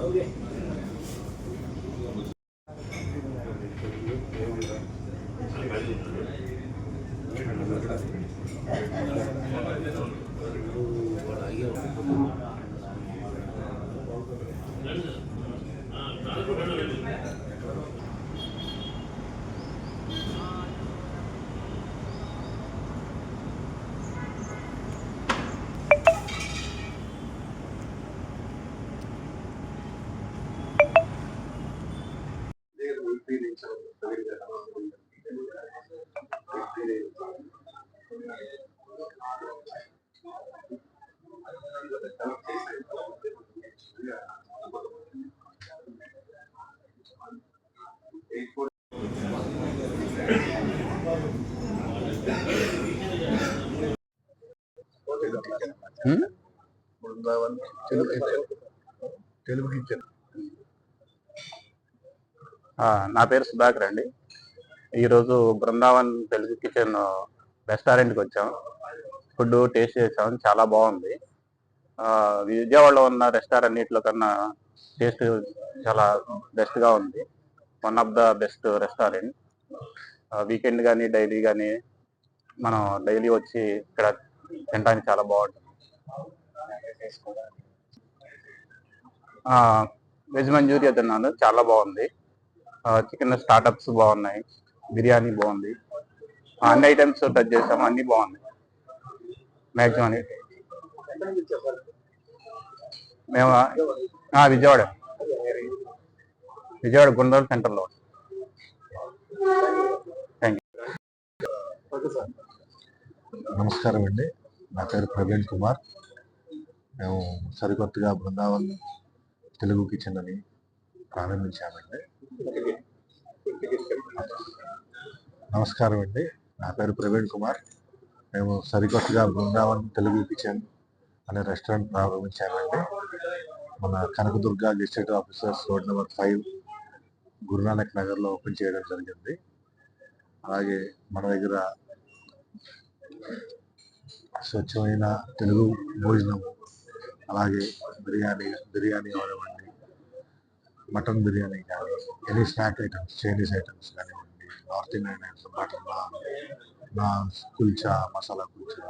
Brindavan Telugu Telugu kitchen నా పేరు సుధాకర్ అండి. ఈరోజు బృందావన్ తెలుగు కిచెన్ రెస్టారెంట్కి వచ్చాం. ఫుడ్ టేస్ట్ చేసాం చాలా బాగుంది. విజయవాడలో ఉన్న రెస్టారెంట్ కన్నా టేస్ట్ చాలా బెస్ట్గా ఉంది. One of the best restaurant weekend కానీ డైలీ కానీ మనం డైలీ వచ్చి ఇక్కడ తినడానికి చాలా బాగుంటుంది. వెజ్ మంచూరియా తిన్నాను. చాలా బాగుంది. చికెన్ స్టార్టప్స్ బాగున్నాయి. బిర్యానీ బాగుంది. అన్ని ఐటమ్స్ టచ్ చేసాము. అన్ని బాగున్నాయి. మ్యాక్సిమం అన్ని మేము విజయవాడ. విజయవాడ గుండోల్ సెంటర్లో. థ్యాంక్ యూ నమస్కారం అండి. నా పేరు ప్రవీణ్ కుమార్. మేము సరికొత్తగా బృందావన్ తెలుగు కిచెన్ అని ప్రారంభించామండి. నమస్కారం అండి. నా పేరు ప్రవీణ్ కుమార్. మేము సరికొత్తగా బృందావన్ తెలుగు కిచెన్ అనే రెస్టారెంట్ ప్రారంభించామండి మన Kanakadurga district officers road number five Guru Nanak నగర్లో ఓపెన్ చేయడం జరిగింది. అలాగే మన దగ్గర స్వచ్ఛమైన తెలుగు భోజనం అలాగే బిర్యానీ బిర్యానీ అవనివ్వండి మటన్ బిర్యానీ కానీ any snack items Chinese items కానివ్వండి north Indian items butter naan naans kulcha masala kulcha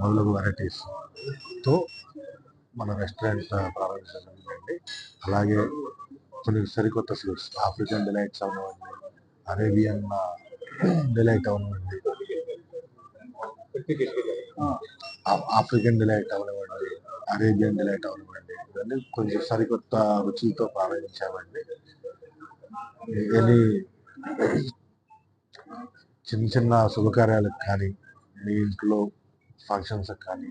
మొదలగు వెరైటీస్తో మన రెస్టారెంట్ ప్రారంభించండి అలాగే కొన్ని సరికొత్త స్వీట్స్ ఆఫ్రికన్ డిలైట్స్ అవనివ్వండి అరేబియన్ డిలైట్ అవనివ్వండి. ఆఫ్రికన్ డిలైట్ అవనివ్వండి అరేబియన్ డిలైట్ అవనివ్వండి ఇవన్నీ కొంచెం సరికొత్త రుచులతో ప్రారంభించామండి. ఎనీ చిన్న చిన్న శుభకార్యాలకు కానీ మీ ఇంట్లో ఫంక్షన్స్కి కానీ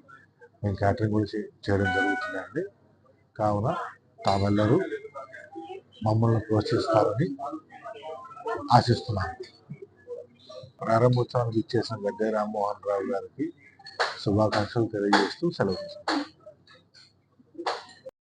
మేము క్యాటరింగ్ కూడా చేయడం జరుగుతుందండి. కావున తామెల్లరూ మమ్మల్ని ప్రోత్సహిస్తారని ఆశిస్తున్నాను ప్రారంభోత్సవానికి ఇచ్చేసిన గడ్డ రామ్మోహన్ రావు గారికి శుభాకాంక్షలు తెలియజేస్తూ సెలవు